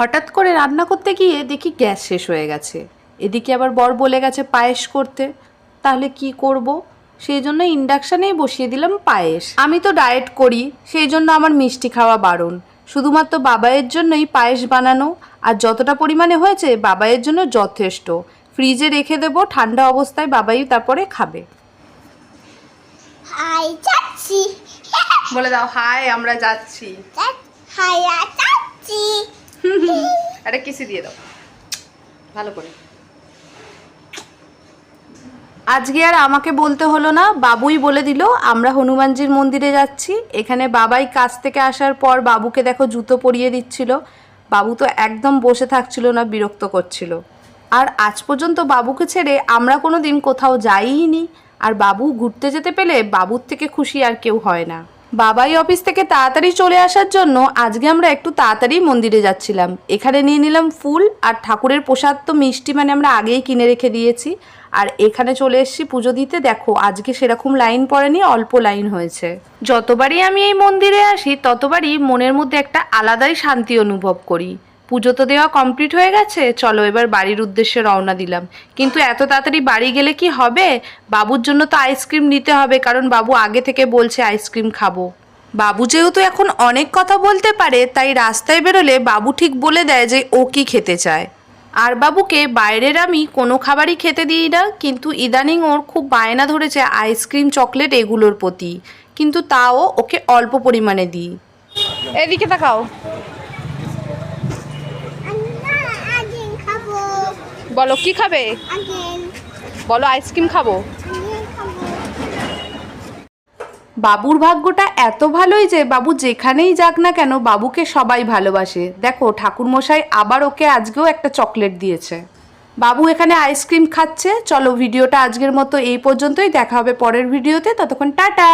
হঠাৎ করে রান্না করতে গিয়ে দেখি গ্যাস শেষ হয়ে গেছে। এদিকে আবার বর বলে গেছে পায়েস করতে। তাহলে কি করব? সেই জন্য ইন্ডাকশানেই বসিয়ে দিলাম পায়েস। আমি তো ডায়েট করি সেই জন্য আমার মিষ্টি খাওয়া বারণ। শুধুমাত্র বাবাইয়ের জন্যই পায়েস বানানো আর যতটা পরিমাণে হয়েছে বাবাইয়ের জন্য যথেষ্ট। ফ্রিজে রেখে দেবো ঠান্ডা অবস্থায় বাবাই তারপরে খাবে। হাই যাচ্ছি। বলে দাও হাই আমরা যাচ্ছি। হাই দিয়ে দাও। ভালো করে। আজকে আর আমাকে বলতে হলো না, বাবুই বলে দিল, আমরা হনুমানজির মন্দিরে যাচ্ছি। এখানে বাবাই কাজ থেকে আসার পর বাবুকে দেখো জুতো পরিয়ে দিচ্ছিল। বাবু তো একদম বসে থাকছিল না, বিরক্ত করছিল। আর আজ পর্যন্ত বাবুকে ছেড়ে আমরা কোনো দিন কোথাও যাইই নি। আর বাবু ঘুরতে যেতে পেলে বাবুর থেকে খুশি আর কেউ হয় না। বাবাই অফিস থেকে তাড়াতাড়ি চলে আসার জন্য আজকে আমরা একটু তাড়াতাড়ি মন্দিরে যাচ্ছিলাম। এখানে নিয়ে নিলাম ফুল আর ঠাকুরের প্রসাদ তো মিষ্টি মানে আমরা আগেই কিনে রেখে দিয়েছি। আর এখানে চলে এসেছি পুজো দিতে। দেখো, আজকে সেরকম লাইন পড়েনি, অল্প লাইন হয়েছে। যতবারই আমি এই মন্দিরে আসি, ততবারই মনের মধ্যে একটা আলাদাই শান্তি অনুভব করি। পুজো তো দেওয়া কমপ্লিট হয়ে গেছে। চলো এবার বাড়ির উদ্দেশ্যে রওনা দিলাম। কিন্তু এত তাড়াতাড়ি বাড়ি গেলে কি হবে? বাবুর জন্য তো আইসক্রিম নিতে হবে, কারণ বাবু আগে থেকে বলছে আইসক্রিম খাব। বাবু যেহেতু এখন অনেক কথা বলতে পারে, তাই রাস্তায় বেরোলে বাবু ঠিক বলে দেয় যে ও কি খেতে চায়। আর বাবুকে বাইরের আমি কোনো খাবারই খেতে দিই না, কিন্তু ইদানিং ওর খুব বায়না ধরেছে আইসক্রিম চকলেট এগুলোর প্রতি। কিন্তু তাও ওকে অল্প পরিমাণে দিই। এদিকে তাকাও না আগেন খাব বলো কি খাবে? বলো আইসক্রিম খাব। বাবুর ভাগ্যটা এত ভালোই যে বাবু যেখানেই যাক না কেন বাবুকে সবাই ভালোবাসে। দেখো ঠাকুরমশাই আবার ওকে আজকেও একটা চকলেট দিয়েছে। বাবু এখানে আইসক্রিম খাচ্ছে। চলো ভিডিওটা আজকের মতো এই পর্যন্তই। দেখা হবে পরের ভিডিওতে। ততক্ষণ টাটা!